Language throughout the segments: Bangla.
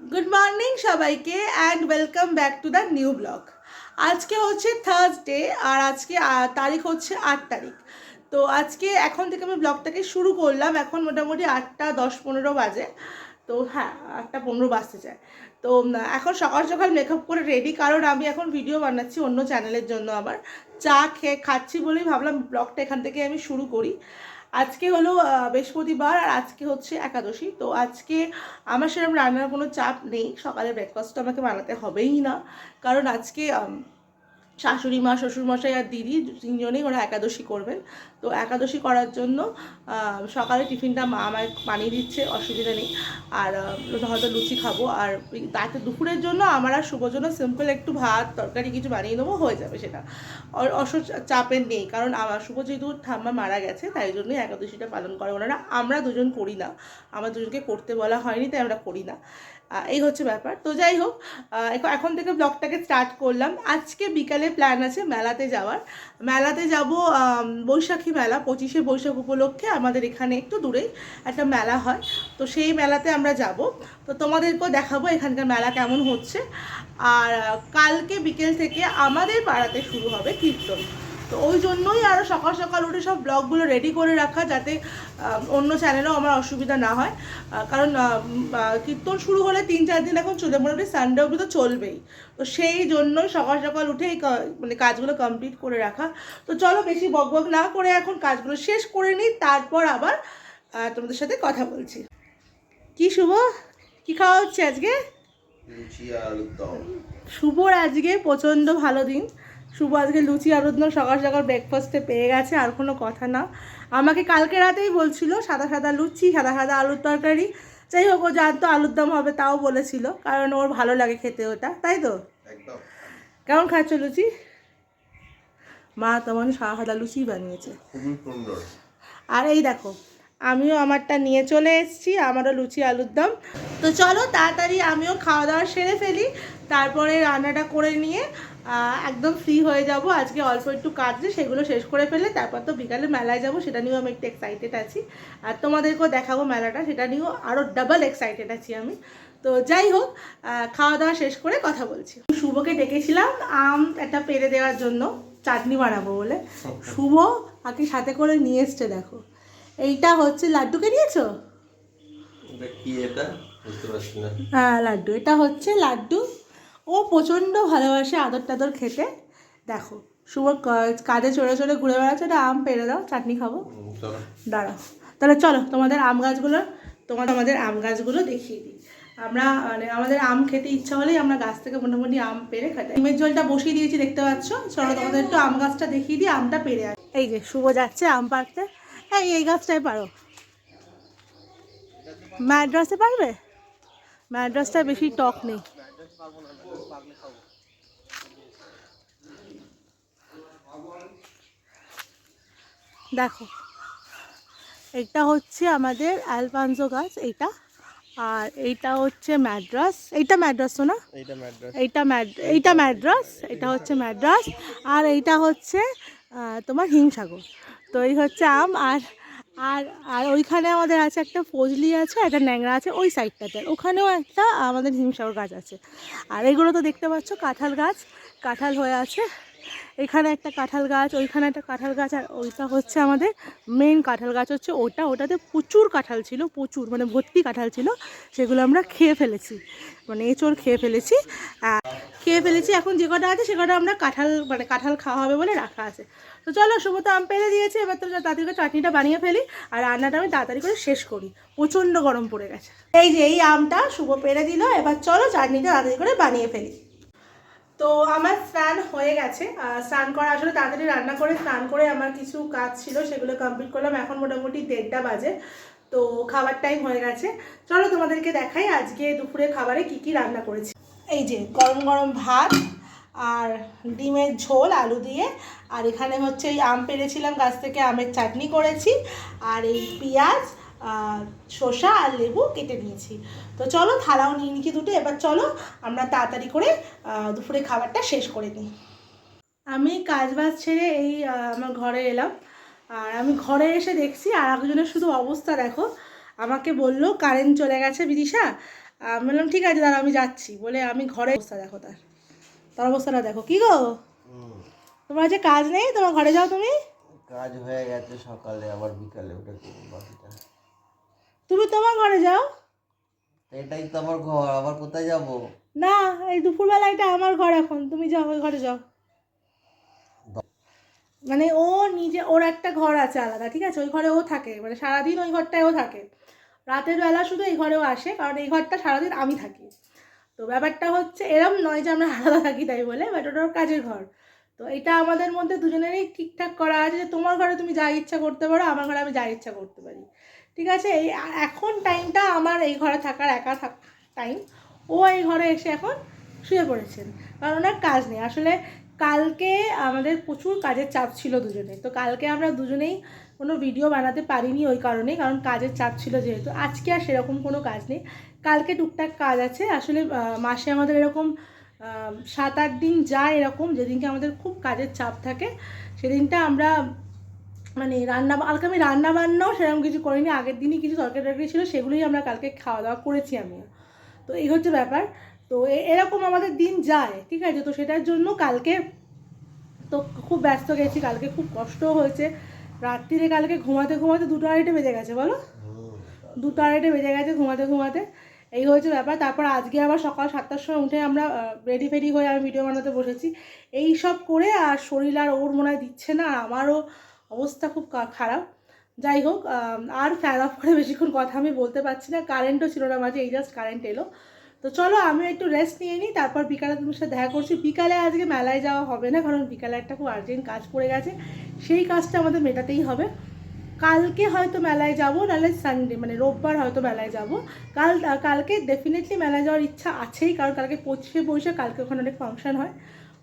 গুড মর্নিং সবাইকে and welcome back to the new blog আজকে হচ্ছে থার্সডে আর আজকে তারিখ হচ্ছে আট তারিখ। তো আজকে এখন থেকে আমি ব্লগটাকে শুরু করলাম। এখন মোটামুটি আটটা দশ পনেরো বাজে। তো হ্যাঁ আটটা পনেরো বাজতে চায় তো এখন সকাল সকাল মেকআপ করে রেডি কারণ আমি এখন ভিডিও বানাচ্ছি অন্য চ্যানেলের জন্য আবার। চা খেয়ে খাচ্ছি বলেই ভাবলাম ব্লগটা এখান থেকে আমি শুরু করি। আজকে হলো বৃহস্পতিবার আর আজকে হচ্ছে একাদশী। তো আজকে আমার সেরকম রান্নার কোনো চাপ নেই। সকালে ব্রেকফাস্ট আমাকে বানাতে হবেই না। কারণ আজকে শাশুড়ি মা, শ্বশুরমশাই আর দিদি তিনজনেই ওরা একাদশী করবেন। তো একাদশী করার জন্য সকালে টিফিনটা মা আমায় বানিয়ে দিচ্ছে, অসুবিধা নেই। আর হয়তো লুচি খাব। আর রাতে দুপুরের জন্য আমার আর শুভর জন্য সিম্পল একটু ভাত, তরকারি কিছু বানিয়ে দেবো, হয়ে যাবে সেটা। অস চাপের নেই, কারণ আমার শুভ যেহেতু ঠাম্মা মারা গেছে, তাই জন্যই একাদশীটা পালন করে। ওনারা, আমরা দুজন করি না। আমার দুজনকে করতে বলা হয়নি, তাই আমরা করি না। এই হচ্ছে ব্যাপার। তো যাই হোক এখন- থেকে ব্লগটাকে স্টার্ট করলাম। আজকে বিকালে প্ল্যান আছে মেলাতে যাওয়ার। মেলাতে যাব বৈশাখী মেলা, পঁচিশে বৈশাখ উপলক্ষে। আমাদের এখানে একটু দূরেই একটা মেলা হয়। তো সেই মেলাতে আমরা যাব। তো তোমাদেরকেও দেখাবো এখানকার মেলা কেমন হচ্ছে। আর কালকে বিকেল থেকে আমাদের পাড়াতে শুরু হবে কীর্তন। তো ওই জন্যই আরও সকাল সকাল উঠে সব ব্লগগুলো রেডি করে রাখা যাতে অন্য চ্যানেলেও আমার অসুবিধা না হয়। কারণ কীর্তন শুরু হলে তিন চার দিন এখন চলে মোটামুটি সানডে অবধি তো চলবেই। তো সেই জন্যই সকাল সকাল উঠে এই মানে কাজগুলো কমপ্লিট করে রাখা। তো চলো বেশি বক বক না করে এখন কাজগুলো শেষ করে নিই তারপর আবার তোমাদের সাথে কথা বলছি। কি শুভ? কি খাওয়া হচ্ছে আজকে? শুভর আজকে প্রচণ্ড ভালো দিন। শুভ আজকে লুচি দম সকাল সকাল ব্রেকফাস্টে পেয়ে গেছে আর কোনো কথা না। আমাকে কালকে রাতেই বলছিল সাদা সাদা লুচি সাদা সাদা আলুর তরকারি। যাই হোক ও জানতো আলুর দম হবে তাও বলেছিল কারণ ওর ভালো লাগে খেতে ওটা তাই তো? কেমন খাচ্ছ লুচি? মা তেমন সাদা সাদা লুচি বানিয়েছে। আর এই দেখো আমিও আমারটা নিয়ে চলে এসেছি আমারও লুচি আলুর দম তো চলো তাড়াতাড়ি আমিও খাওয়া দাওয়া সেরে ফেলি তারপরে রান্নাটা করে নিয়ে একদম ফ্রি হয়ে যাব। আজকে অল্প একটু কাজ যে সেগুলো শেষ করে ফেলে তারপর তো বিকালে মেলায় যাব সেটা নিয়েও আমি একটু এক্সাইটেড আছি। আর তোমাদেরকেও দেখাবো মেলাটা সেটা নিয়েও আরও ডাবল এক্সাইটেড আছি আমি। তো যাই হোক খাওয়া দাওয়া শেষ করে কথা বলছি। শুভকে ডেকেছিলাম আম একটা পেরে দেওয়ার জন্য চাটনি বানাবো বলে। শুভ আগে সাথে করে নিয়ে এসছে দেখো। এইটা হচ্ছে লাড্ডুকে নিয়েছো হ্যাঁ লাড্ডু। এটা হচ্ছে লাড্ডু ও প্রচণ্ড ভালোবাসে আদর টাদর খেতে। দেখো শুভ কাজে চড়ে চড়ে ঘুরে বেড়াচ্ছে এটা আম পেরে দাও চাটনি খাব। দাঁড়াও। তাহলে চলো তোমাদের আম গাছগুলো তোমার আমাদের আম গাছগুলো দেখিয়ে দিই। আমরা মানে আমাদের আম খেতে ইচ্ছা হলেই আমরা গাছ থেকে মোটামুটি আম পেরে খাই। ডিমের জলটা বসিয়ে দিয়েছি দেখতে পাচ্ছ? চলো তোমাদের একটু আম গাছটা দেখিয়ে দিই আমটা পেরে আস এই যে শুভ যাচ্ছে আম পাড়তে। এই এই গাছটাই পারো। ম্যাড্রাসে পারবে? ম্যাড্রাসটা বেশি টক নেই। দেখো এটা হচ্ছে আমাদের অ্যালপানজো গাছ এইটা আর এইটা হচ্ছে ম্যাড্রাস। এইটা ম্যাড্রাস তো না এইটা ম্যাড্রাস। এইটা ম্যাড এইটা ম্যাড্রাস এটা হচ্ছে ম্যাড্রাস। আর এইটা হচ্ছে তোমার হিমসাগর। তো এই হচ্ছে আম আর আর আর ওইখানে আমাদের আছে একটা ফজলি আছে, একটা ন্যাংরা আছে ওই সাইডটাতে। ওখানেও একটা আমাদের হিমসাগর গাছ আছে। আর এগুলো তো দেখতে পাচ্ছ, কাঁঠাল গাছ, কাঁঠাল হয়ে আছে। এখানে একটা কাঁঠাল গাছ, ওইখানে একটা কাঁঠাল গাছ, আর ওইটা হচ্ছে আমাদের মেন কাঁঠাল গাছ হচ্ছে ওটা। ওটাতে প্রচুর কাঁঠাল ছিল, প্রচুর মানে ভর্তি কাঁঠাল ছিল। সেগুলো আমরা খেয়ে ফেলেছি মানে এঁচড় খেয়ে ফেলেছি। আর খেয়ে ফেলেছি। এখন যে কটা আছে সে কটা আমরা কাঁঠাল মানে কাঁঠাল খাওয়া হবে বলে রাখা আছে। তো চলো শুভ তো আম পেরে দিয়েছে। এবার তো তাড়াতাড়ি করে চাটনিটা বানিয়ে ফেলি আর রান্নাটা আমি তাড়াতাড়ি করে শেষ করি। প্রচণ্ড গরম পড়ে গেছে। এই যে, এই আমটা শুভ পেরে দিল। এবার চলো চাটনিটা তাড়াতাড়ি করে বানিয়ে ফেলি। তো আমার স্নান হয়ে গেছে। স্নান করা আসলে তাড়াতাড়ি রান্না করে, স্নান করে আমার কিছু কাজ ছিল, সেগুলো কমপ্লিট করলাম। এখন মোটামুটি দেড়টা বাজে। তো খাবার টাইম হয়ে গেছে। চলো তোমাদেরকে দেখাই আজকে দুপুরে খাবারে কি কি রান্না করেছি। এই যে গরম গরম ভাত আর ডিমের ঝোল, আলু দিয়ে। আর এখানে হচ্ছে এই আম পেরেছিলাম, গাছ থেকে আমের চাটনি করেছি। আর এই পেঁয়াজ শসা আর লেবু কেটে নিয়েছি। তো চলো, থালাও নিয়ে নিচ্ছি দুটো। এবার চলো, আমরা তাড়াতাড়ি করে দুপুরে খাবারটা শেষ করে নিই। আমি কাজ বাজ ছেড়ে এই আমার ঘরে এলাম। আর আমি ঘরে এসে দেখছি আর একজনের শুধু অবস্থা দেখো। আমাকে বলল, কারেন্ট চলে গেছে, বিদিশা? আমি বললাম ঠিক আছে দাঁড়া আমি যাচ্ছি। বলে আমি ঘরে অবস্থা দেখো তার তার অবস্থাটা দেখো। কি গো? তোমার যে কাজ নেই? তোমার ঘরে যাও তুমি? কাজ হয়ে গেছে সকালে আবার বিকালে ওটা বাকিটা। তুমি তোমার ঘরে যাও। এটাই তো আমার ঘর আবার কোথায় যাব? না এই দুপুরবেলা এটা আমার ঘর এখন। তুমি যাও ঘরে যাও। মানে ও নিজে ওর একটা ঘর আছে আলাদা ঠিক আছে? ওই ঘরে ও থাকে মানে সারাদিন ওই ঘরটায় ও থাকে। রাতের বেলা শুধু এই ঘরেও আসে, কারণ এই ঘরটা সারাদিন আমি থাকি। তো ব্যাপারটা হচ্ছে, এরম নয় যে আমরা আলাদা থাকি তাই বলে বাট ওটা কাজের ঘর। তো এটা আমাদের মধ্যে দুজনেরই ঠিকঠাক করা আছে যে, তোমার ঘরে তুমি যা ইচ্ছা করতে পারো, আমার ঘরে আমি যা ইচ্ছা করতে পারি। ঠিক আছে? এই এখন টাইমটা আমার এই ঘরে থাকার একা থাক টাইম ও এই ঘরে এসে এখন শুয়ে পড়েছেন। কারণ ওনার কাজ নেই। আসলে কালকে আমাদের প্রচুর কাজের চাপ ছিল দুজনে। তো কালকে আমরা দুজনেই কোনো ভিডিও বানাতে পারিনি ওই কারণে, কারণ কাজের চাপ ছিল যেহেতু। আজকে আর সেরকম কোনো কাজ নেই। কালকে টুকটাক কাজ আছে। আসলে মাসে আমাদের এরকম সাত আট দিন যায় এরকম, যেদিনকে আমাদের খুব কাজের চাপ থাকে, সেদিনটা আমরা মানে রান্না, কালকে আমি রান্না বান্নাও সেরকম কিছু করিনি। আগের দিনই কিছু তরকারি টরকারি ছিল, সেগুলোই আমরা কালকে খাওয়া দাওয়া করেছি আমিও। তো এই হচ্ছে ব্যাপার। তো এরকম আমাদের দিন যায়, ঠিক আছে? তো সেটার জন্য কালকে তো খুব ব্যস্ত গেছি, কালকে খুব কষ্টও হয়েছে। রাত্রিরে কালকে ঘুমাতে ঘুমাতে দুটো আড়াইটে বেজে গেছে, বলো? দুটো আড়াইটে বেজে গেছে ঘুমাতে ঘুমাতে। এই হয়েছে ব্যাপার। তারপর আজকে আবার সকাল সাতটার সময় উঠে আমরা রেডি ফেডি হয়ে আমি ভিডিও বানাতে বসেছি। এই সব করে আর শরীর আর ওর মনে হয় দিচ্ছে না, আর আমারও অবস্থা খুব খারাপ। যাই হোক আর ফ্যান অফ করে বেশিক্ষণ কথা আমি বলতে পারছি না। কারেন্টও ছিল না মাঝে, এই জাস্ট কারেন্ট এলো। তো চলো আমি একটু রেস্ট নিয়ে নিই, তারপর বিকালে তোমার সাথে দেখা করছি। বিকালে আজকে মেলায় যাওয়া হবে না, কারণ বিকালে একটা খুব আর্জেন্ট কাজ পড়ে গেছে। সেই কাজটা আমাদের মেটাতেই হবে। কালকে হয়তো মেলায় যাব, নাহলে সানডে মানে রোববার হয়তো মেলায় যাব। কাল, কালকে ডেফিনেটলি মেলায় যাওয়ার ইচ্ছা আছেই, কারণ কালকে পঁচিশে বৈশাখ, কালকে ওখানে অনেক ফাংশন হয়।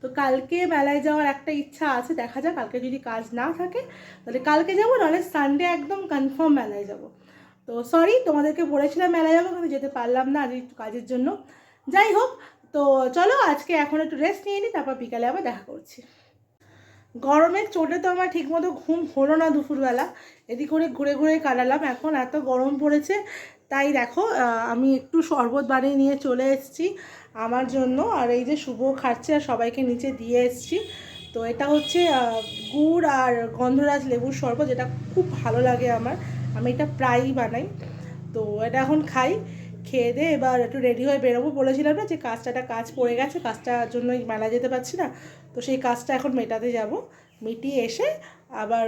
তো কালকে মেলায় যাওয়ার একটা ইচ্ছা আছে, দেখা যাক। কালকে যদি কাজ না থাকে, তাহলে কালকে যাব, নাহলে সানডে একদম কনফার্ম মেলায় যাব। তো সরি তোমাদেরকে বলেছিলাম মেলায় যাব, কিন্তু যেতে পারলাম না আজ একটু কাজের জন্য। যাই হোক, তো চলো আজকে এখন একটু রেস্ট নিয়ে নিই তারপর বিকালে আবার দেখা করছি। গরমের চোটে তো আমার ঠিকমতো ঘুম হলো না দুপুরবেলা। এদিক করে ঘুরে ঘুরে কাটালাম, এখন এত গরম পড়েছে। তাই দেখো আমি একটু শরবত বানিয়ে নিয়ে চলে এসেছি আমার জন্য। আর এই যে শুভ খাচ্ছে আর সবাইকে নিচে দিয়ে এসেছি। তো এটা হচ্ছে গুড় আর গন্ধরাজ লেবুর শরবত, যেটা খুব ভালো লাগে আমার। আমি এটা প্রায়ই বানাই। তো এটা এখন খাই, খেয়ে দিয়ে এবার একটু রেডি হয়ে বেরোবো। বলেছিলাম না যে কাজটা একটা কাজ পড়ে গেছে, কাজটার জন্য মেলা যেতে পারছি না। তো সেই কাজটা এখন মেটাতে যাব। মিটিয়ে এসে আবার,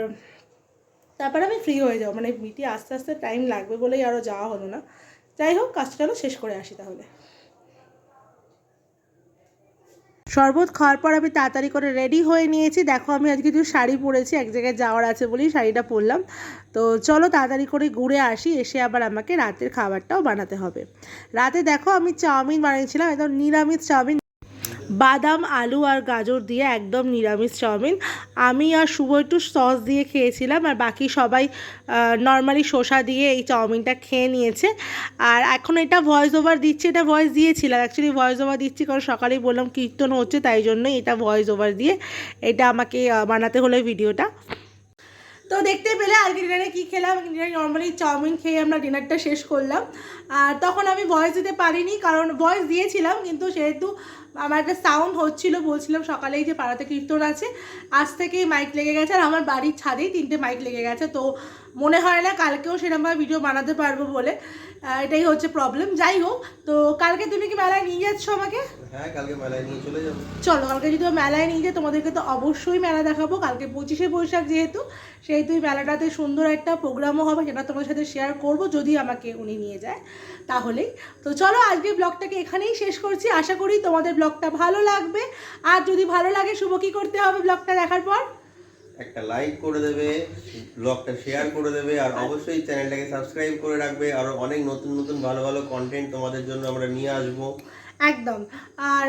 তারপর আমি ফ্রি হয়ে যাব। মানে মিটিয়ে আস্তে আস্তে টাইম লাগবে বলেই আরও যাওয়া হলো না। যাই হোক, কাজটা শেষ করে আসি তাহলে। শরবত খাওয়ার পর আমি তাড়াতাড়ি করে রেডি হয়ে নিয়েছি। দেখো আমি আজকে একটু শাড়ি পরেছি, এক জায়গায় যাওয়ার আছে বলেই শাড়িটা পরলাম। তো চলো তাড়াতাড়ি করে ঘুরে আসি, এসে আবার আমাকে রাতের খাবারটাও বানাতে হবে। রাতে দেখো আমি চাউমিন বানিয়েছিলাম, একদম নিরামিষ চাউমিন। বাদাম, আলু আর গাজর দিয়ে একদম নিরামিষ চাউমিন। আমি আর শুভ একটু সস দিয়ে খেয়েছিলাম আর বাকি সবাই নর্মালি শসা দিয়ে এই চাউমিনটা খেয়ে নিয়েছে। আর এখন এটা ভয়েস ওভার দিচ্ছি, এটা ভয়েস দিয়েছিলাম। অ্যাকচুয়ালি ভয়েস ওভার দিচ্ছি কারণ সকালেই বললাম কীর্তন হচ্ছে, তাই জন্যই এটা ভয়েস ওভার দিয়ে এটা আমাকে বানাতে হলো ভিডিওটা। তো দেখতে পেলে আজকে ডিনারে কী খেলাম? ডিনারে নর্মালি চাউমিন খেয়ে আমরা ডিনারটা শেষ করলাম। আর তখন আমি ভয়েস দিতে পারিনি, কারণ ভয়েস দিয়েছিলাম, কিন্তু সেহেতু আমার একটা সাউন্ড হচ্ছিল বলছিলাম সকালেই যে পাড়াতে কীর্তন আছে। আজ থেকেই মাইক লেগে গেছে আর আমার বাড়ির ছাদেই তিনটে মাইক লেগে গেছে। তো মনে হয় না কালকেও সেরকমভাবে ভিডিও বানাতে পারব বলে এটাই হচ্ছে প্রবলেম যাই হোক তো কালকে তুমি কি মেলায় নিয়ে যাচ্ছ আমাকে? হ্যাঁ কালকে মেলায় নিয়ে চলে যাব। চলো কালকে যদি মেলায় নিয়ে যায় তোমাদেরকে তো অবশ্যই মেলা দেখাবো। কালকে পঁচিশে বৈশাখ যেহেতু সেহেতু মেলাটাতে সুন্দর একটা প্রোগ্রামও হবে সেটা তোমার সাথে শেয়ার করব যদি আমাকে উনি নিয়ে যায় তাহলেই। তো চলো আজকে ব্লগটাকে এখানেই শেষ করছি। আশা করি তোমাদের ব্লগটা ভালো লাগবে। আর যদি ভালো লাগে শুভ কী করতে হবে ব্লগটা দেখার পর? একটা লাইক করে দেবে ব্লগটা শেয়ার করে দেবে আর অবশ্যই চ্যানেলটাকে সাবস্ক্রাইব করে রাখবে। আর অনেক নতুন নতুন ভালো ভালো কন্টেন্ট তোমাদের জন্য আমরা নিয়ে আসব। একদম। আর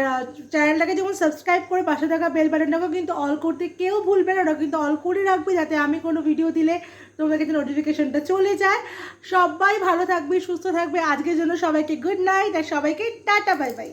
চ্যানেলটাকে যেমন সাবস্ক্রাইব করে পাশে থাকা বেল বাটনটাকেও কিন্তু অল করতে কেউ ভুলবে না। ওটা কিন্তু অল করে রাখবে যাতে আমি কোনো ভিডিও দিলে তোমাদের কাছে নোটিফিকেশনটা চলে যায়। সবাই ভালো থাকবে সুস্থ থাকবে। আজকের জন্য সবাইকে গুড নাইট আর সবাইকে টাটা বাই বাই